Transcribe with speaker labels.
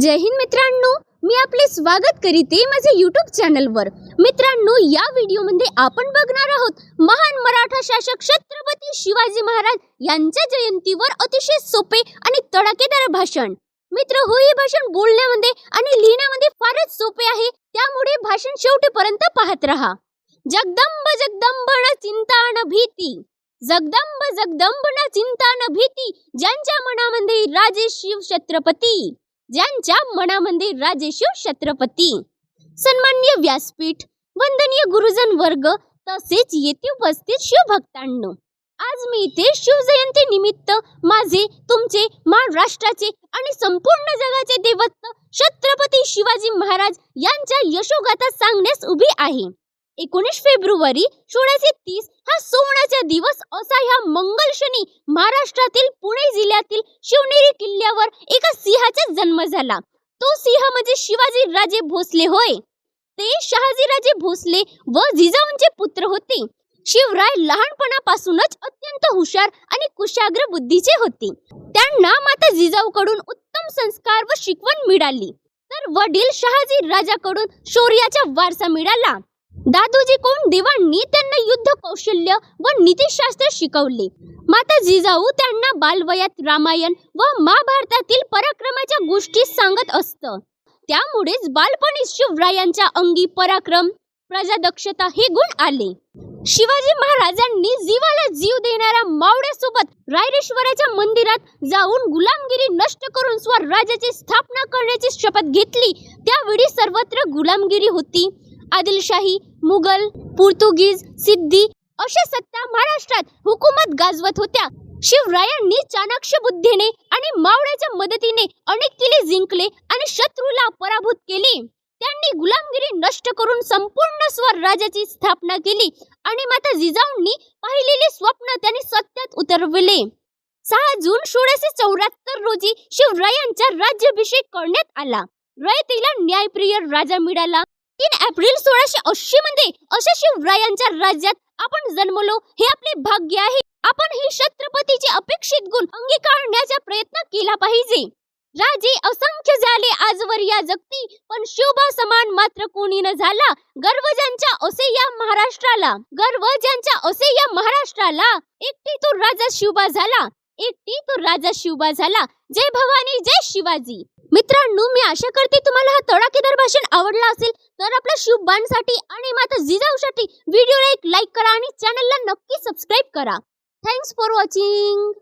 Speaker 1: जय हिंद मित्रांनो मी आपले स्वागत करीते माझे यूट्यूब चॅनलवर मित्रांनो या व्हिडिओमध्ये आपण बघणार आहोत महान मराठा शासक छत्रपती शिवाजी महाराज यांच्या जयंतीवर अतिशय सोपे आणि तडाखेदार भाषण. मित्र हो हे भाषण बोलण्यामध्ये आणि लिहिण्यामध्ये फारच सोपे आहे त्यामुळे भाषण शेवटीपर्यंत पाहत रहा. जगदंब जगदंब न चिंता न भीती. जगदंब जगदंब न चिंता न भीती. ज्यांच्या मनामध्ये राजे शिव छत्रपती. ज्यांच्या मनामध्ये राजे शिव छत्रपती सन्मान्य व्यासपीठ वंदनीय गुरुजन वर्ग तसेच येथे उपस्थित शिवभक्तांनो आज मी इथे शिवजयंती निमित्त माझे तुमचे महाराष्ट्राचे आणि संपूर्ण जगाचे देवत्व छत्रपती शिवाजी महाराज यांच्या यशोगाथा सांगण्यास उभी आहे. एकोणीस फेब्रुवारी सोळाशे तीस हा सोहळ्याचा दिवस असा ह्या मंगल शनी महाराष्ट्रातील पुणे जिल्ह्यातील शिवनेरी किल्ल्यावर एका सिंहाचा जन्म झाला. तो सिंह म्हणजे शिवाजी राजे भोसले होय. ते शहाजीराजे भोसले व जिजाऊंचे पुत्र होते. शिवराय लहानपणापासूनच अत्यंत हुशार आणि कुशाग्र बुद्धीचे होते. त्यांना माता जिजाऊकडून उत्तम संस्कार व शिकवण मिळाली. तर वडील शहाजी राजाकडून शौर्याचा वारसा मिळाला. दादोजी कोण देवांनी त्यांना युद्ध कौशल्य व नीतिशास्त्र शिकवले. माता जिजाऊ त्यांना बालवयात रामायण व महाभारतातील पराक्रमाच्या गोष्टी सांगत असत. त्यामुळेच बालपणी शिवरायांच्या अंगी पराक्रम प्रजादक्षता हे गुण आले. शिवाजी महाराजांनी जीवाला जीव देणाऱ्या मावळ्यासोबत रायरेश्वराच्या मंदिरात जाऊन गुलामगिरी नष्ट करून स्वराज्याची स्थापना करण्याची शपथ घेतली. त्यावेळी सर्वत्र गुलामगिरी होती. आदिलशाही मुघल पोर्तुगीज सिद्धी अशा सत्ता महाराष्ट्रात हुकूमत गाजवत होत्या. शिवरायांनी चाणक्य बुद्धीने आणि मावळ्याच्या मदतीने अनेक किल्ले जिंकले आणि शत्रूला पराभूत केले. त्यांनी गुलामगिरी नष्ट करून संपूर्ण स्वराज्याची स्थापना केली आणि माता जिजाऊंनी पाहिलेले स्वप्न त्यांनी सत्यात उतरविले. सहा जून सोळाशे चौऱ्याहत्तर रोजी शिवरायांचा राज्याभिषेक करण्यात आला. रयतेला न्यायप्रिय राजा मिळाला. तीन एप्रिल सोळाशे ऐंशी मध्ये अशा शिवरायांच्या राज्यात आपण जन्मलो हे आपले भाग्य आहे. आपण ही छत्रपतीचे अपेक्षित गुण अंगीकारण्याचा प्रयत्न केला पाहिजे. राजे असंख्य झाले आजवर या जगती पण शोभा समान मात्र कोणी न झाला. गर्व ज्यांच्या असे या महाराष्ट्राला गर्व ज्यांच्या असे या महाराष्ट्राला एकटी तो राजा शिवबा झाला. एकटी तो राजा शिवबा झाला. जय भवानी जय शिवाजी. मित्रांनो मी आशा करते तुम्हाला हा तडाखेदार भाषण आवडला असेल तर आपल्या शुभ बाणसाठी आणि माता जिजाऊसाठी व्हिडिओला एक लाईक करा आणि चॅनलला नक्की सबस्क्राईब करा. Thanks for watching